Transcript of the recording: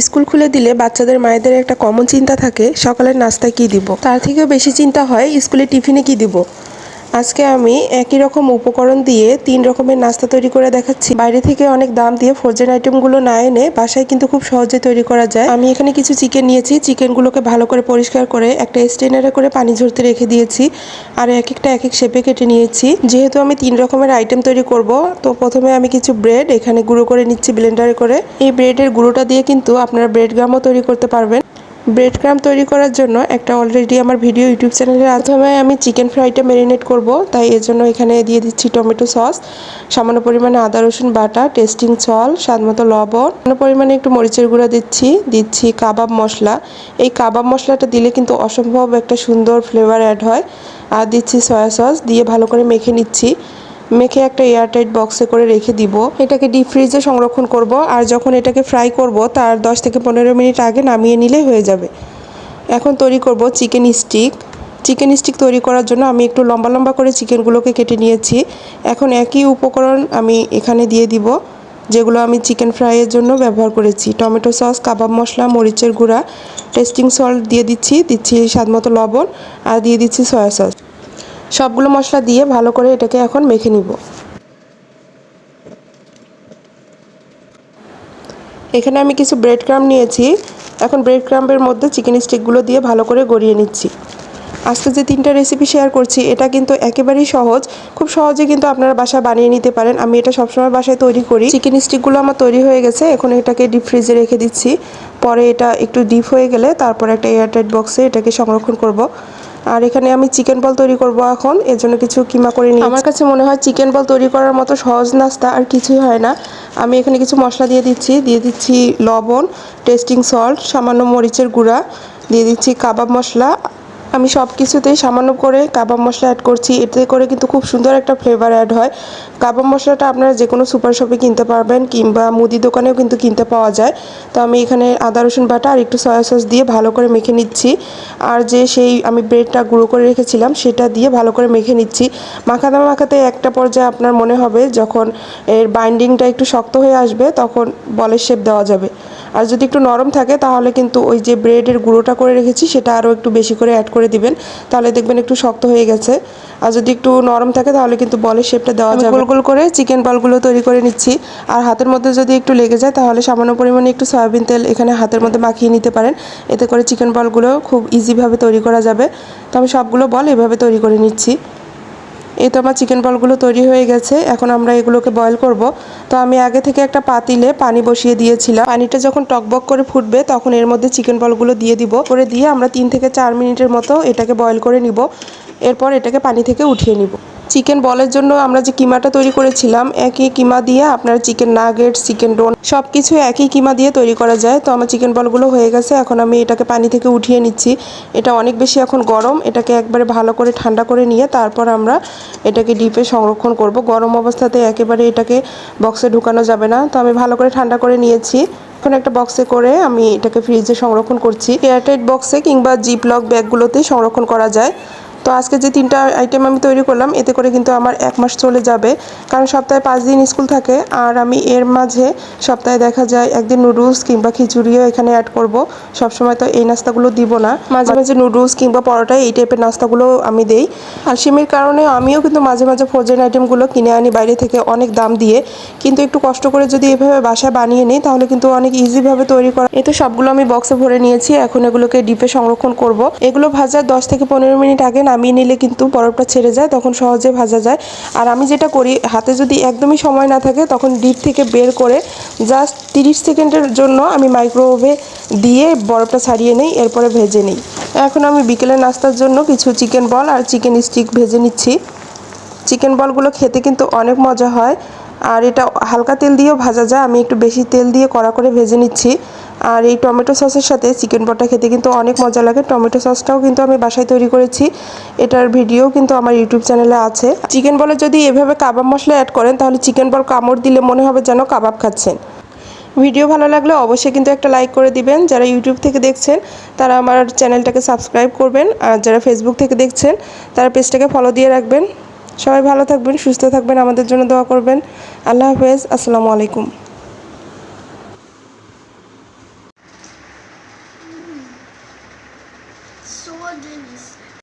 School খুলে দিলে বাচ্চাদের মায়েদের একটা কমন চিন্তা থাকে, সকালের নাস্তায় কি দিব? তার থেকেও বেশি চিন্তা হয়, স্কুলে টিফিনে কি দিব? আজকে আমি একই রকম উপকরণ দিয়ে তিন রকমের নাস্তা তৈরি করে দেখাচ্ছি। বাইরে থেকে অনেক দাম দিয়ে ফ্রোজেন আইটেমগুলো না এনে বাসায় কিন্তু খুব সহজে তৈরি করা যায়। আমি এখানে কিছু চিকেন নিয়েছি। চিকেনগুলোকে ভালো করে পরিষ্কার করে একটা স্টেনারে করে পানি ঝরতে রেখে দিয়েছি। আর এক একটা এক এক শেপে কেটে নিয়েছি। যেহেতু আমি তিন রকমের আইটেম তৈরি করব, তো প্রথমে আমি কিছু ব্রেড এখানে গুঁড়ো করে নিচ্ছি ব্লেন্ডারে করে। এই ব্রেডের গুঁড়োটা দিয়ে কিন্তু আপনারা ব্রেড গ্রামও তৈরি করতে পারবেন। ব্রেড ক্রাম তৈরি করার জন্য একটা অলরেডি আমার ভিডিও ইউটিউব চ্যানেলে প্রথমে আমি চিকেন ফ্রাইটা ম্যারিনেট করব। তাই এর জন্য এখানে দিয়ে দিচ্ছি টমেটো সস সামান্য পরিমাণে আদা, রসুন বাটা টেস্টিং সল স্বাদ মতো লবণ, সামান্য পরিমাণে একটু মরিচের গুঁড়া দিচ্ছি দিচ্ছি কাবাব মশলা। এই কাবাব মশলাটা দিলে কিন্তু অসম্ভব একটা সুন্দর ফ্লেভার অ্যাড হয়। আর দিচ্ছি সয়া সস দিয়ে ভালো করে মেখে নিচ্ছি। মেখে একটা এয়ারটাইট বক্সে করে রেখে দিব। এটাকে ডিপ ফ্রিজে সংরক্ষণ করব আর যখন এটাকে ফ্রাই করব, তার 10 থেকে পনেরো মিনিট আগে নামিয়ে নিলেই হয়ে যাবে। এখন তৈরি করব চিকেন স্টিক চিকেন স্টিক তৈরি করার জন্য আমি একটু লম্বা লম্বা করে চিকেনগুলোকে কেটে নিয়েছি। এখন একই উপকরণ আমি এখানে দিয়ে দিব, যেগুলো আমি চিকেন ফ্রাইয়ের জন্য ব্যবহার করেছি। টমেটো সস কাবাব মশলা, মরিচের গুঁড়া টেস্টিং সল্ট দিয়ে দিচ্ছি দিচ্ছি স্বাদমতো লবণ, আর দিয়ে দিচ্ছি সয়া সস সবগুলো মশলা দিয়ে ভালো করে এটাকে এখন মেখে নিব। এখানে আমি কিছু ব্রেড ক্রাম নিয়েছি। এখন ব্রেড ক্রাম্পের মধ্যে চিকেন স্টিকগুলো দিয়ে ভালো করে গড়িয়ে নিচ্ছি। আজকে যে তিনটা রেসিপি শেয়ার করছি, এটা কিন্তু একেবারেই সহজ। খুব সহজে কিন্তু আপনারা বাসায় বানিয়ে নিতে পারেন। আমি এটা সবসময় বাসায় তৈরি করি। চিকেন স্টিকগুলো আমার তৈরি হয়ে গেছে। এখন এটাকে ডিপ ফ্রিজে রেখে দিচ্ছি। পরে এটা একটু ডিপ হয়ে গেলে তারপর একটা এয়ারটাইট বক্সে এটাকে সংরক্ষণ করব। আর এখানে আমি চিকেন বল তৈরি করব এখন, এর জন্য কিছু কিমা করে নিই আমার কাছে মনে হয় চিকেন বল তৈরি করার মতো সহজ নাস্তা আর কিছুই হয় না। আমি এখানে কিছু মশলা দিয়ে দিচ্ছি দিয়ে দিচ্ছি লবণ টেস্টিং সল্ট সামান্য মরিচের গুঁড়া, দিয়ে দিচ্ছি কাবাব মশলা আমি সব কিছুতেই সামান্য করে কাবাব মশলা অ্যাড করছি। এতে করে কিন্তু খুব সুন্দর একটা ফ্লেভার অ্যাড হয়। কাবাব মশলাটা আপনারা যে কোনো সুপার শপে কিনতে পারবেন কিংবা মুদি দোকানেও কিন্তু কিনতে পাওয়া যায়। তো আমি এখানে আদা, রসুন বাটা আর একটু সয়া সস দিয়ে ভালো করে মেখে নিচ্ছি। আর যে সেই আমি ব্রেডটা গুঁড়ো করে রেখেছিলাম, সেটা দিয়ে ভালো করে মেখে নিচ্ছি। মাখাতে মাখাতে একটা পর্যায়ে আপনার মনে হবে, যখন এর বাইন্ডিংটা একটু শক্ত হয়ে আসবে, তখন বলের শেপ দেওয়া যাবে। আর যদি একটু নরম থাকে তাহলে কিন্তু ওই যে ব্রেডের গুঁড়োটা করে রেখেছি সেটা আরও একটু বেশি করে অ্যাড করে দিবেন। তাহলে দেখবেন একটু শক্ত হয়ে গেছে। আর যদি একটু নরম থাকে তাহলে কিন্তু বলের শেপটা দেওয়া যাবে। গোল গোল করে চিকেন বলগুলো তৈরি করে নিচ্ছি। আর হাতের মধ্যে যদি একটু লেগে যায় তাহলে সামান্য পরিমাণে একটু সয়াবিন তেল এখানে হাতের মধ্যে মাখিয়ে নিতে পারেন। এতে করে চিকেন বলগুলো খুব ইজিভাবে তৈরি করা যাবে। তো আমি সবগুলো বল এভাবে তৈরি করে নিচ্ছি। এই তো আমার চিকেন বলগুলো তৈরি হয়ে গেছে, এখন আমরা এগুলোকে বয়ল করব। তো আমি আগে থেকে একটা পাতিলে পানি বসিয়ে দিয়েছিলাম। পানিটা যখন টকবক করে ফুটবে, তখন এর মধ্যে চিকেন বলগুলো দিয়ে দিব। করে দিয়ে আমরা তিন থেকে চার মিনিটের মতো এটাকে বয়ল করে নিব। এরপর এটাকে পানি থেকে উঠিয়ে নিব। চিকেন বলের জন্য আমরা যে কিমাটা তৈরি করেছিলাম, একই কিমা দিয়ে আপনার চিকেন নাগেট চিকেন ডোন সব কিছু একই কিমা দিয়ে তৈরি করা যায়। তো আমার চিকেন বলগুলো হয়ে গেছে, এখন আমি এটাকে পানি থেকে উঠিয়ে নিচ্ছি। এটা অনেক বেশি এখন গরম, এটাকে একবারে ভালো করে ঠান্ডা করে নিয়ে তারপর আমরা এটাকে ডিপে সংরক্ষণ করব। গরম অবস্থাতে একেবারে এটাকে বক্সে ঢুকানো যাবে না। তো আমি ভালো করে ঠান্ডা করে নিয়েছি। এখন একটা বক্সে করে আমি এটাকে ফ্রিজে সংরক্ষণ করছি। এয়ারটাইট বক্সে কিংবা জিপ লক ব্যাগগুলোতেই সংরক্ষণ করা যায়। তো আজকে যে তিনটা আইটেম আমি তৈরি করলাম, এতে করে কিন্তু আমার এক মাস চলে যাবে। কারণ সপ্তাহে পাঁচ দিন স্কুল থাকে, আর আমি এর মাঝে সপ্তাহে দেখা যায় একদিন নুডলস কিংবা খিচুড়িও এখানে অ্যাড করব। সবসময় তো এই নাস্তাগুলো দিব না। মাঝে মাঝে নুডলস কিংবা পরোটা এই টাইপের নাস্তাগুলো আমি দেই। আর সিমির কারণে আমিও কিন্তু মাঝে মাঝে ফ্রোজেন আইটেমগুলো কিনে আনি বাইরে থেকে অনেক দাম দিয়ে। কিন্তু একটু কষ্ট করে যদি এভাবে বাসায় বানিয়ে নিই, তাহলে কিন্তু অনেক ইজিভাবে তৈরি করা এই তো সবগুলো আমি বক্সে ভরে নিয়েছি। এখন এগুলোকে ডিপে সংরক্ষণ করব। এগুলো ভাজার দশ থেকে পনেরো মিনিট আগে নামিয়ে নিলে কিন্তু বরফটা ছেড়ে যায়, তখন সহজে ভাজা যায়। আর আমি যেটা করি, হাতে যদি একদমই সময় না থাকে, তখন ডিপ থেকে বের করে জাস্ট তিরিশ সেকেন্ডের জন্য আমি মাইক্রোওয়েভে দিয়ে বরফটা ছাড়িয়ে নিই, এরপরে ভেজে নিই। এখন আমি বিকেলের নাস্তার জন্য কিছু চিকেন বল আর চিকেন স্টিক ভেজে নিচ্ছি। চিকেন বলগুলো খেতে কিন্তু অনেক মজা হয়, আর এটা হালকা তেল দিয়েও ভাজা যায়, আমি একটু বেশি তেল দিয়ে কড়া করে ভেজে নিচ্ছি। আর এই টমেটো সসের সাথে চিকেন বলটা খেতে কিন্তু অনেক মজা লাগে। টমেটো সসটাও কিন্তু আমি বাসায় তৈরি করেছি। এটার ভিডিও কিন্তু আমার ইউটিউব চ্যানেলে আছে। চিকেন বলে যদি এভাবে কাবাব মশলা অ্যাড করেন, তাহলে চিকেন বল কামড় দিলে মনে হবে যেন কাবাব খাচ্ছেন। ভিডিও ভালো লাগলে অবশ্যই কিন্তু একটা লাইক করে দিবেন। যারা ইউটিউব থেকে দেখছেন, তারা আমার চ্যানেলটাকে সাবস্ক্রাইব করবেন। আর যারা ফেসবুক থেকে দেখছেন, তারা পেজটাকে ফলো দিয়ে রাখবেন। সবাই ভালো থাকবেন, সুস্থ থাকবেন, আমাদের জন্য দোয়া করবেন। আল্লাহ হাফেজ, আসসালামু আলাইকুম।